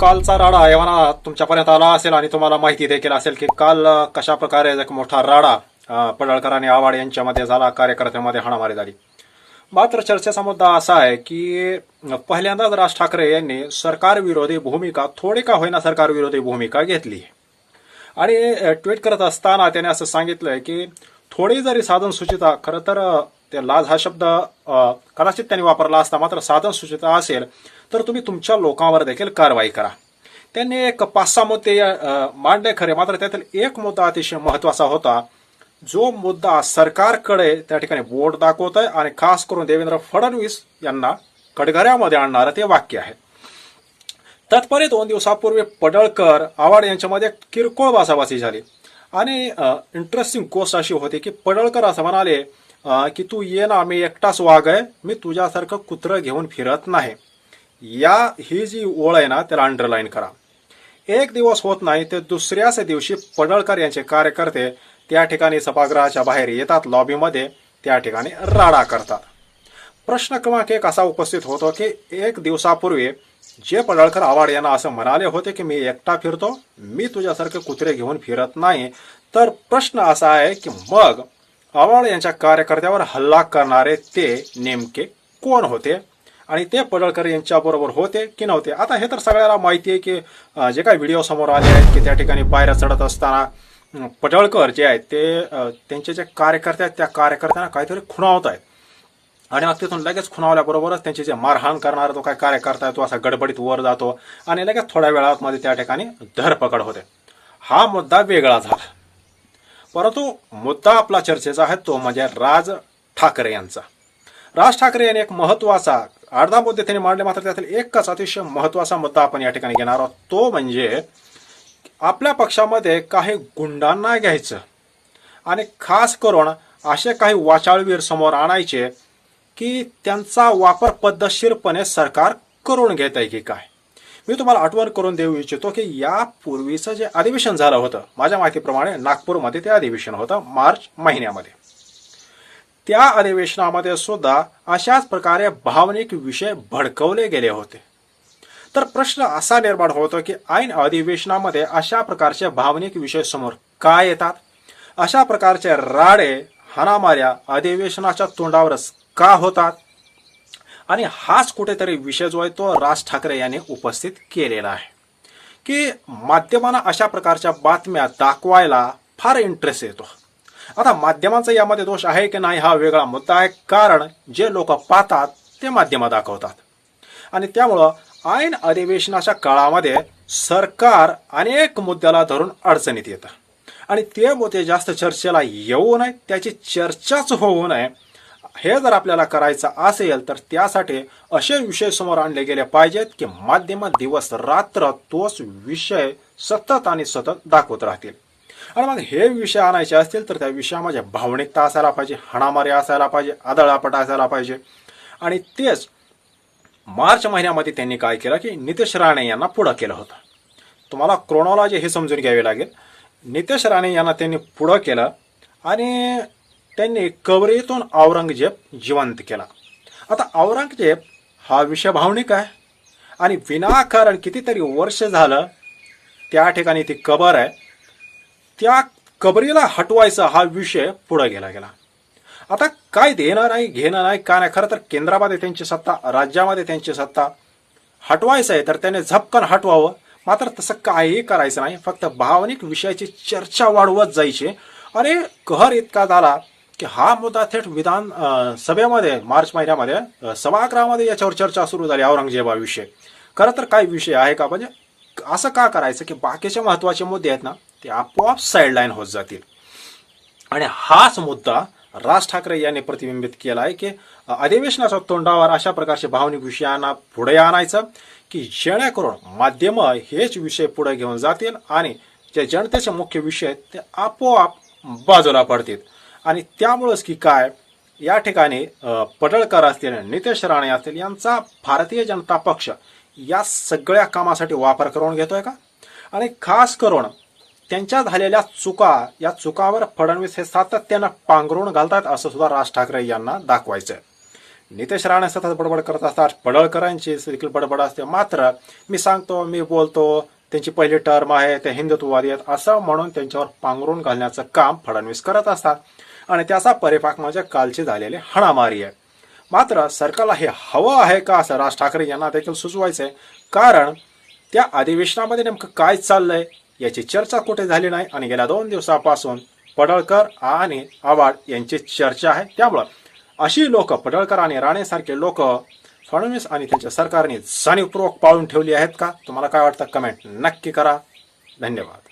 कालचा राडा एव्हाना तुमच्यापर्यंत आला असेल आणि तुम्हाला माहिती देखील असेल की काल कशा प्रकारे एक मोठा राडा पडळकर आणि आव्हाड यांच्यामध्ये झाला कार्यकर्त्यांमध्ये हाणामारी झाली. मात्र चर्चेचा मुद्दा असा आहे की पहिल्यांदाच राज ठाकरे यांनी सरकारविरोधी भूमिका थोडी का होईना सरकारविरोधी भूमिका घेतली. आणि ट्विट करत असताना त्याने असं सांगितलंय की थोडी जरी साधन सुचिता खरं तर ते लाज हा शब्द कदाचित त्यांनी वापरला असता मात्र साधन सुचिता असेल तर तुम्ही तुमच्या लोकांवर देखील कारवाई करा. त्यांनी एक पाच सहा मुद्दे मांडले खरे मात्र त्यातील एक मुद्दा अतिशय महत्त्वाचा होता. जो मुद्दा सरकारकडे त्या ठिकाणी बोट दाखवत आहे आणि खास करून देवेंद्र फडणवीस यांना कडघऱ्यामध्ये आणणारं ते वाक्य आहे. तत्परे दोन दिवसापूर्वी पडळकर आवाड यांच्यामध्ये किरकोळ बासाबासी झाली. आणि इंटरेस्टिंग गोष्ट अशी होती की पडळकर असं म्हणाले की तू ये ना मी एकटाच वाघ आहे. मी तुझ्यासारखं कुत्रं घेऊन फिरत नाही. या ही जी ओळ आहे ना त्याला अंडरलाईन करा. एक दिवस होत नाही ते दुसऱ्याच दिवशी पडळकर यांचे कार्यकर्ते त्या ठिकाणी सभागृहाच्या बाहेर येतात लॉबीमध्ये त्या ठिकाणी राडा करतात. प्रश्न क्रमांक एक असा उपस्थित होतो की एक दिवसापूर्वी जे पडळकर आवाड यांना असं म्हणाले होते की मी एकटा फिरतो मी तुझ्यासारखे कुत्रे घेऊन फिरत नाही तर प्रश्न असा आहे की मग आवाड यांच्या कार्यकर्त्यावर हल्ला करणारे ते नेमके कोण होते? आणि ते पडळकर यांच्याबरोबर होते की नव्हते. आता हे तर सगळ्याला माहिती आहे की जे काही व्हिडिओ समोर आले आहेत की त्या ठिकाणी पायऱ्या चढत असताना पडळकर जे आहेत ते त्यांचे जे कार्यकर्ते आहेत त्या कार्यकर्त्यांना काहीतरी खुणावत आहेत. आणि मग तिथून लगेच खुणावल्याबरोबरच त्यांचे जे मारहाण करणारा तो काय कार्यकर्ता आहे तो असा गडबडीत वर जातो आणि लगेच थोड्या वेळात मध्ये त्या ठिकाणी धरपकड होते. हा मुद्दा वेगळा झाला. परंतु मुद्दा आपला चर्चेचा आहे तो म्हणजे राज ठाकरे यांचा. राज ठाकरे यांनी एक महत्त्वाचा अर्धा मुद्दे त्यांनी मांडले मात्र त्यातील एकच अतिशय महत्त्वाचा मुद्दा आपण या ठिकाणी घेणार आहोत. तो म्हणजे आपल्या पक्षामध्ये काही गुंडांना घ्यायचं आणि खास करून असे काही वाचाळवीर समोर आणायचे की त्यांचा वापर पद्धतशीरपणे सरकार करून घेत आहे की काय. मी तुम्हाला आठवण करून देऊ इच्छितो की यापूर्वीचं जे अधिवेशन झालं होतं माझ्या माहितीप्रमाणे नागपूरमध्ये ते अधिवेशन होतं मार्च महिन्यामध्ये. त्या अधिवेशनामध्ये सुद्धा अशाच प्रकारे भावनिक विषय भडकवले गेले होते. तर प्रश्न असा निर्माण होतो की ऐन अधिवेशनामध्ये अशा प्रकारचे भावनिक विषय समोर का येतात? अशा प्रकारचे राडे हाणामाऱ्या अधिवेशनाच्या तोंडावरच का होतात? आणि हाच कुठेतरी विषय जो आहे तो राज ठाकरे यांनी उपस्थित केलेला आहे. की माध्यमांना अशा प्रकारच्या बातम्या दाखवायला फार इंटरेस्ट येतो. आता माध्यमांचा यामध्ये दोष आहे की नाही हा वेगळा मुद्दा आहे. कारण जे लोक पाहतात ते माध्यम दाखवतात. आणि त्यामुळं ऐन अधिवेशनाच्या काळामध्ये सरकार अनेक मुद्द्याला धरून अडचणीत येतं. आणि ते मुद्दे जास्त चर्चेला येऊ नये त्याची चर्चाच होऊ नये हे जर आपल्याला करायचं असेल तर त्यासाठी असे विषय समोर आणले गेले पाहिजेत की माध्यम दिवस रात्र तोच विषय सतत आणि सतत दाखवत राहतील. आणि मग हे विषय आणायचे असतील तर त्या विषयामध्ये भावनिकता असायला पाहिजे हाणामारी असायला पाहिजे आदळापट असायला पाहिजे. आणि तेच मार्च महिन्यामध्ये त्यांनी काय केलं की नितेश राणे यांना पुढं केलं होतं. तुम्हाला क्रोनॉलॉजी हे समजून घ्यावी लागेल. नितेश राणे यांना त्यांनी पुढं केलं आणि त्यांनी कवरेतून औरंगजेब जिवंत केला. आता औरंगजेब हा विषय भावनिक आहे. आणि विनाकारण कितीतरी वर्ष झालं त्या ठिकाणी ती कबर आहे. त्या कबरीला हटवायचा हा विषय पुढे गेला गेला. आता काय देणं नाही घेणं नाही का नाही? खरं तर केंद्रामध्ये त्यांची सत्ता राज्यामध्ये त्यांची सत्ता. हटवायचं आहे तर त्याने झपकन हटवावं. मात्र तसं काहीही करायचं नाही. फक्त भावनिक विषयाची चर्चा वाढवत जायची. अरे कहर इतका झाला की हा मुद्दा थेट विधान सभेमध्ये मार्च महिन्यामध्ये सभागृहामध्ये याच्यावर चर्चा सुरू झाली औरंगजेबाविषयी खरं तर काय विषय आहे का? म्हणजे असं का करायचं की बाकीचे महत्त्वाचे मुद्दे आहेत ना ते आपोआप साईडलाईन होत जातील. आणि हाच मुद्दा राज ठाकरे यांनी प्रतिबिंबित केला आहे की अधिवेशनाच्या तोंडावर अशा प्रकारचे भावनिक विषयांना पुढे आणायचं की जेणेकरून माध्यम हेच विषय पुढे घेऊन जातील आणि जे जनतेचे मुख्य विषय ते आपोआप बाजूला पडतील. आणि त्यामुळंच की काय या ठिकाणी पडळकर असतील नितेश राणे असतील यांचा भारतीय जनता पक्ष या सगळ्या कामासाठी वापर करून घेतोय का? आणि खास करून त्यांच्या झालेल्या चुका या चुकावर फडणवीस हे सातत्यानं पांघरून घालतात असं सुद्धा राज ठाकरे यांना दाखवायचं आहे नितेश राणे सतत बडबड करत असतात. पडळकरांची देखील बडबड असते. मात्र मी सांगतो मी बोलतो त्यांची पहिली टर्म आहे ते हिंदुत्ववादी आहेत असं म्हणून त्यांच्यावर पांघरून घालण्याचं काम फडणवीस करत असतात. आणि त्याचा परिपाक म्हणजे कालची झालेली हाणामारी आहे. मात्र सरकारला हे हवं आहे का असं राज ठाकरे यांना देखील सुचवायचंय. कारण त्या अधिवेशनामध्ये नेमकं काय चाललंय? याची चर्चा कुठे झाली नाही आणि गेल्या दोन दिवसापासून पडळकर आणि आव्हाड यांची चर्चा आहे. त्यामुळं अशी लोक पडळकर आणि राणेसारखे लोक फडणवीस आणि त्यांच्या सरकारने जाणीवपूर्वक पाळून ठेवली आहेत का? तुम्हाला काय वाटतं? कमेंट नक्की करा. धन्यवाद.